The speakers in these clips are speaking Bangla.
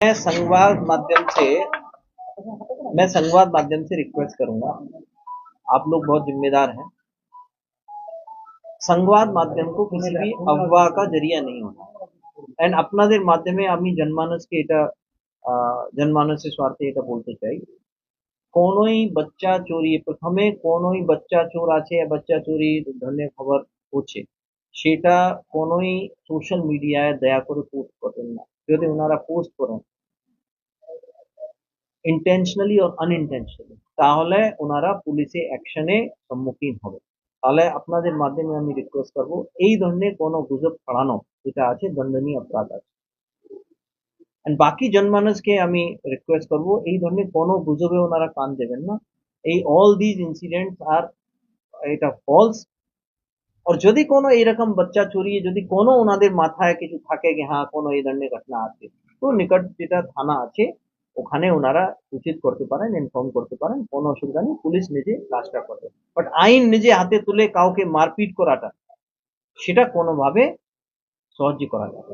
मैं संवाद माध्यम से मैं संवाद माध्यम से रिक्वेस्ट करूंगा आप लोग बहुत जिम्मेदार हैं সংবাদ মাধ্যম को किसी भी अफवाह का जरिया नहीं होना এন্ড আপনাদের মাধ্যমে আমি জনমানসকে এটা আহ, জনমানসের স্বার্থে এটা বলতে চাই কোনোই বাচ্চা চোরি প্রথমে কোনোই বাচ্চা চোর আছে বা বাচ্চা চুরি ধরনের খবর হচ্ছে সেটা কোনোই সোশ্যাল মিডিয়ায় দয়া করে পোস্ট করবেন না যদি ওনারা পোস্ট করেন ইন্টেনশনালি ও আনইনটেনশনালি তাহলে ওনারা পুলিশে অ্যাকশনে সম্মুখীন হবে। তাহলে আপনাদের মাধ্যমে আমি রিকোয়েস্ট করব, এই ধরনের কোনো গুজব ছড়ানো, যেটা আছে, দণ্ডনীয় অপরাধ আছে। বাকি জনমানুষকে আমি রিকোয়েস্ট করব, এই ধরনের কোনো গুজবে ওনারা কান দেবেন না। এই অল দিজ ইনসিডেন্টস আর এটা ফলস আর যদি কোনো এরকম বাচ্চা চুরিয়ে যদি কোনো ওনাদের মাথায় কিছু থাকে যে হ্যাঁ কোনো এই ধরনের ঘটনা আছে, তো নিকট যেটা থানা আছে ওখানে ওনারা উচিত করতে পারেন ইনফর্ম করতে পারেন কোনো অসুবিধা নেই পুলিশ নিজে কাজটা করবে বাট আইন নিজে হাতে তুলে কাউকে মারপিট করাটা সেটা কোনোভাবে সহ্য করা যাবে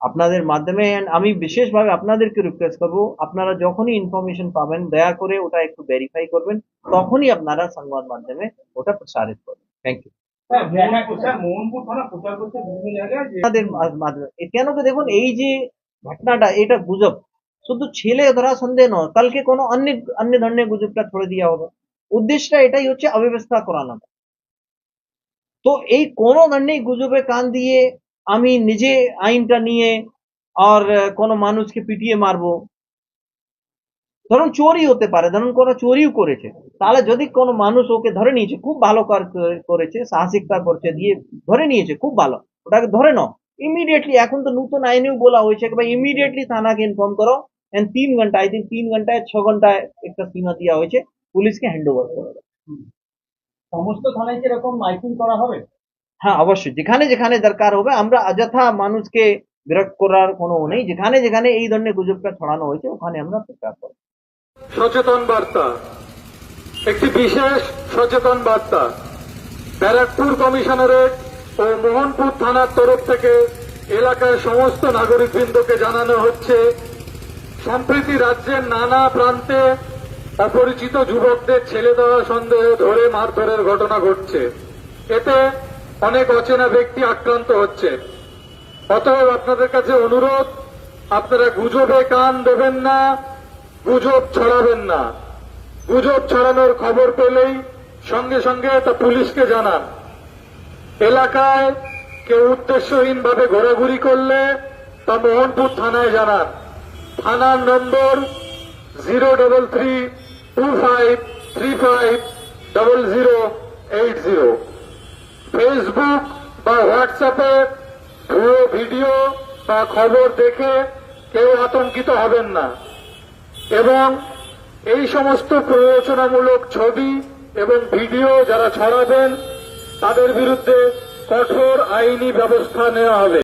আপনাদের মাধ্যমে আমি বিশেষভাবে আপনাদেরকে রিকোয়েস্ট করব আপনারা যখনই ইনফরমেশন পাবেন দয়া করে ওটা একটু ভেরিফাই করবেন তখনই আপনারা সংবাদ মাধ্যমে ওটা প্রসারিত করবেন। থ্যাংক ইউ কেন দেখুন এই যে ঘটনাটা এটা গুজব। শুধু ছেলে ধরা সন্দেহ নয়। কালকে কোনো অন্য অন্য ধরনের গুজবটা ছড়ে দিয়া হবে। উদ্দেশ্যটা এটাই হচ্ছে অব্যবস্থা করানো তো এই কোন ধরনের গুজবে কান দিয়ে আমি নিজে আইনটা নিয়ে আর কোনো মানুষকে পিটিয়ে মারবো। ধরুন চোরই হতে পারে, ধরুন কোনো চোরিও করেছে। তাহলে যদি কোনো মানুষ ওকে ধরে নিয়েছে, খুব ভালো কাজ করেছে, সাহসিকতা করছে, দিয়ে ধরে নিয়েছে, খুব ভালো। ওটাকে ধরে নাও। ইমিডিয়েটলি এখন তো নতুন আইনেও বলা হয়েছে ইমিডিয়েটলি থানাকে ইনফর্ম করো। তিন ঘণ্টা আই থিঙ্ক তিন ঘন্টায় ছ ঘন্টায় একটা সীমা দেওয়া হয়েছে। পুলিশকে হ্যান্ড ওভার করে। সমস্ত থানায় কি এরকম মাইকিং করা হবে? হ্যাঁ অবশ্যই। যেখানে যেখানে দরকার হবে আমরা অযথা মানুষকে বিরক্ত করার কোনো নেই। যেখানে যেখানে এই ধরনের গুজবটা ছড়ানো হয়েছে ওখানে আমরা প্রচার করব। সচেতন বার্তা। একটি বিশেষ সচেতন বার্তা। ব্যারাকপুর কমিশনারেট ও মোহনপুর থানার তরফ থেকে এলাকার সমস্ত নাগরিকবৃন্দকে জানানো হচ্ছে সম্প্রতি রাজ্যের নানা প্রান্তে অপরিচিত যুবকদের ছেলে দেওয়া সন্দেহে ধরে মারধরের ঘটনা ঘটছে। এতে অনেক অচেনা ব্যক্তি আক্রান্ত হচ্ছে। অতএব আপনাদের কাছে অনুরোধ, আপনারা গুজবে কান দেবেন না, গুজব ছড়াবেন না। গুজব ছড়ানোর খবর পেলেই সঙ্গে সঙ্গে তা পুলিশকে জানান। এলাকায় কেউ উদ্দেশ্যহীনভাবে ঘোরাঘুরি করলে তা মোহনপুর থানায় জানান। থানার number zero double three two five three five double zero eight zero. Facebook বা হোয়াটসঅ্যাপে ভুয়ো ভিডিও বা খবর দেখে কেউ আতঙ্কিত হবেন না। এবং এই সমস্ত প্ররোচনামূলক ছবি এবং ভিডিও যারা ছড়াবেন, তাদের বিরুদ্ধে কঠোর আইনি ব্যবস্থা নেওয়া হবে।